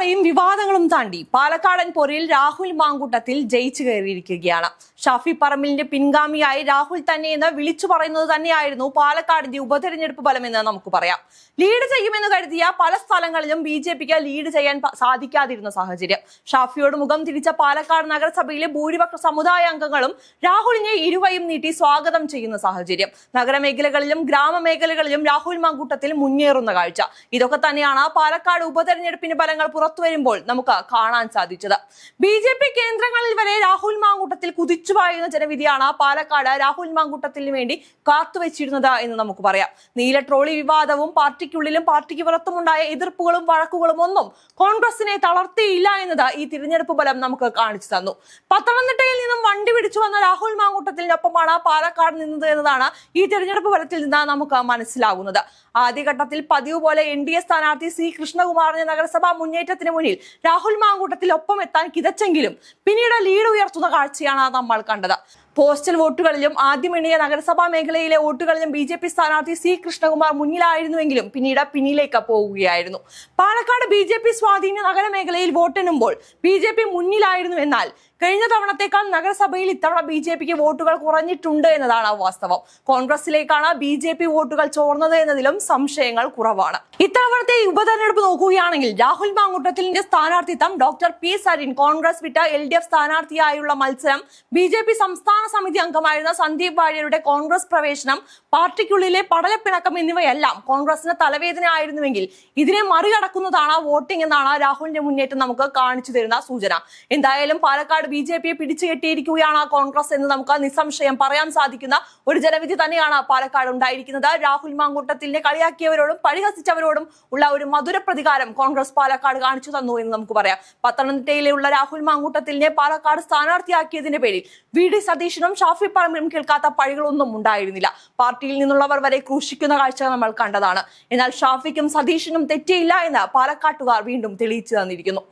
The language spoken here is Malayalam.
ഇടവേളയും വിവാദങ്ങളും താണ്ടി പാലക്കാടൻ പൊരയിൽ രാഹുൽ മാങ്കൂട്ടത്തിൽ ജയിച്ചു കയറിയിരിക്കുകയാണ്. ഷാഫി പറമ്പിലിന്റെ പിൻഗാമിയായി രാഹുൽ തന്നെയെന്ന് വിളിച്ചു പറയുന്നത് തന്നെയായിരുന്നു പാലക്കാടിന്റെ ഉപതെരഞ്ഞെടുപ്പ് ഫലമെന്ന് നമുക്ക് പറയാം. ലീഡ് ചെയ്യുമെന്ന് കരുതിയ പല സ്ഥലങ്ങളിലും ബി ജെ പിക്ക് ലീഡ് ചെയ്യാൻ സാധിക്കാതിരുന്ന സാഹചര്യം. ഷാഫിയോട് മുഖം തിരിച്ച പാലക്കാട് നഗരസഭയിലെ ഭൂരിപക്ഷ സമുദായ അംഗങ്ങളും രാഹുലിനെ ഇരുവയും നീട്ടി സ്വാഗതം ചെയ്യുന്ന സാഹചര്യം. നഗരമേഖലകളിലും ഗ്രാമമേഖലകളിലും രാഹുൽ മാങ്കൂട്ടത്തിൽ മുന്നേറുന്ന കാഴ്ച. ഇതൊക്കെ തന്നെയാണ് പാലക്കാട് ഉപതെരഞ്ഞെടുപ്പിന്റെ ഫലങ്ങൾ പുറത്തു വരുമ്പോൾ നമുക്ക് കാണാൻ സാധിച്ചത്. ബി കേന്ദ്രങ്ങളിൽ മാങ്കൂട്ടത്തിൽ കുതിച്ചു പായുന്ന ജനവിധിയാണ് പാലക്കാട് രാഹുൽ മാങ്കൂട്ടത്തിന് വേണ്ടി കാത്തുവച്ചിരുന്നത് എന്ന് നമുക്ക് പറയാം. നീല ട്രോളി വിവാദവും പാർട്ടിക്കുള്ളിലും പാർട്ടിക്ക് പുറത്തുമുണ്ടായ എതിർപ്പുകളും വഴക്കുകളും ഒന്നും കോൺഗ്രസിനെ തളർത്തിയില്ല എന്നത് ഈ തിരഞ്ഞെടുപ്പ് ഫലം നമുക്ക് കാണിച്ചു തന്നു. പത്തനംതിട്ടയിൽ നിന്നും വണ്ടി പിടിച്ചു വന്ന രാഹുൽ മാങ്കൂട്ടത്തിനൊപ്പമാണ് പാലക്കാട് നിന്നത് എന്നതാണ് ഈ തിരഞ്ഞെടുപ്പ് ഫലത്തിൽ നിന്ന് നമുക്ക് മനസ്സിലാകുന്നത്. ആദ്യഘട്ടത്തിൽ പതിവ് പോലെ എൻ ഡി എ സ്ഥാനാർത്ഥി സി കൃഷ്ണകുമാറിന്റെ നഗരസഭാ മുന്നേറ്റത്തിന് മുന്നിൽ രാഹുൽ മാങ്കൂട്ടത്തിൽ ഒപ്പം എത്താൻ കിതച്ചെങ്കിലും പിന്നീട് ലീഡ് ഉയർത്തുന്ന കാഴ്ചയാണ് നമ്മൾ കണ്ടത്. പോസ്റ്റൽ വോട്ടുകളിലും ആദ്യം എണ്ണിയ നഗരസഭാ മേഖലയിലെ വോട്ടുകളിലും ബി ജെ പി സ്ഥാനാർത്ഥി സി കൃഷ്ണകുമാർ മുന്നിലായിരുന്നുവെങ്കിലും പിന്നീട് പിന്നിലേക്ക് പോവുകയായിരുന്നു. പാലക്കാട് ബി ജെ പി സ്വാധീന നഗരമേഖലയിൽ വോട്ടെണ്ണുമ്പോൾ ബി ജെ പി മുന്നിലായിരുന്നു എന്നാൽ കഴിഞ്ഞ തവണത്തേക്കാൾ നഗരസഭയിൽ ഇത്തവണ ബി ജെ പിക്ക് വോട്ടുകൾ കുറഞ്ഞിട്ടുണ്ട് എന്നതാണ് വാസ്തവം. കോൺഗ്രസിലേക്കാണ് ബി ജെ പി വോട്ടുകൾ ചോർന്നത് എന്നതിലും സംശയങ്ങൾ കുറവാണ്. ഇത്തവണത്തെ ഉപതെരഞ്ഞെടുപ്പ് നോക്കുകയാണെങ്കിൽ രാഹുൽ മാങ്കുട്ടത്തിലിന്റെ സ്ഥാനാർത്ഥിത്വം ഡോക്ടർ പി. സരിൻ കോൺഗ്രസ് വിട്ട എൽ ഡി എഫ് സ്ഥാനാർത്ഥിയായുള്ള മത്സരം ബി ജെ പി സംസ്ഥാന സമിതി അംഗമായിരുന്ന സന്ദീപ് വാര്യരുടെ കോൺഗ്രസ് പ്രവേശനം പാർട്ടിക്കുള്ളിലെ പടലപ്പിണക്കം എന്നിവയെല്ലാം കോൺഗ്രസിന് തലവേദന ആയിരുന്നുവെങ്കിൽ ഇതിനെ മറികടക്കുന്നതാണ് വോട്ടിംഗ് എന്നാണ് രാഹുലിന്റെ മുന്നേറ്റം നമുക്ക് കാണിച്ചു തരുന്ന സൂചന. എന്തായാലും പാലക്കാട് ബി ജെ പിയെ പിടിച്ചു കെട്ടിയിരിക്കുകയാണ് കോൺഗ്രസ് എന്ന് നമുക്ക് നിസ്സംശയം പറയാൻ സാധിക്കുന്ന ഒരു ജനവിധി തന്നെയാണ് പാലക്കാട് ഉണ്ടായിരിക്കുന്നത്. രാഹുൽ മാങ്കൂട്ടത്തിനെ കളിയാക്കിയവരോടും പരിഹസിച്ചവരോടും ഉള്ള ഒരു മധുര പ്രതികാരം കോൺഗ്രസ് പാലക്കാട് കാണിച്ചു തന്നു എന്ന് നമുക്ക് പറയാം. പത്തനംതിട്ടയിലുള്ള രാഹുൽ മാങ്കൂട്ടത്തിനെ പാലക്കാട് സ്ഥാനാർത്ഥിയാക്കിയതിന്റെ പേരിൽ വി ഡി സതീശനും ഷാഫി പറമ്പിലും കേൾക്കാത്ത പഴികളൊന്നും ഉണ്ടായിരുന്നില്ല. പാർട്ടിയിൽ നിന്നുള്ളവർ വരെ ക്രൂശിക്കുന്ന കാഴ്ച നമ്മൾ കണ്ടതാണ്. എന്നാൽ ഷാഫിക്കും സതീശനും തെറ്റിയില്ല എന്ന് പാലക്കാട്ടുകാർ വീണ്ടും തെളിയിച്ചു തന്നിരിക്കുന്നു.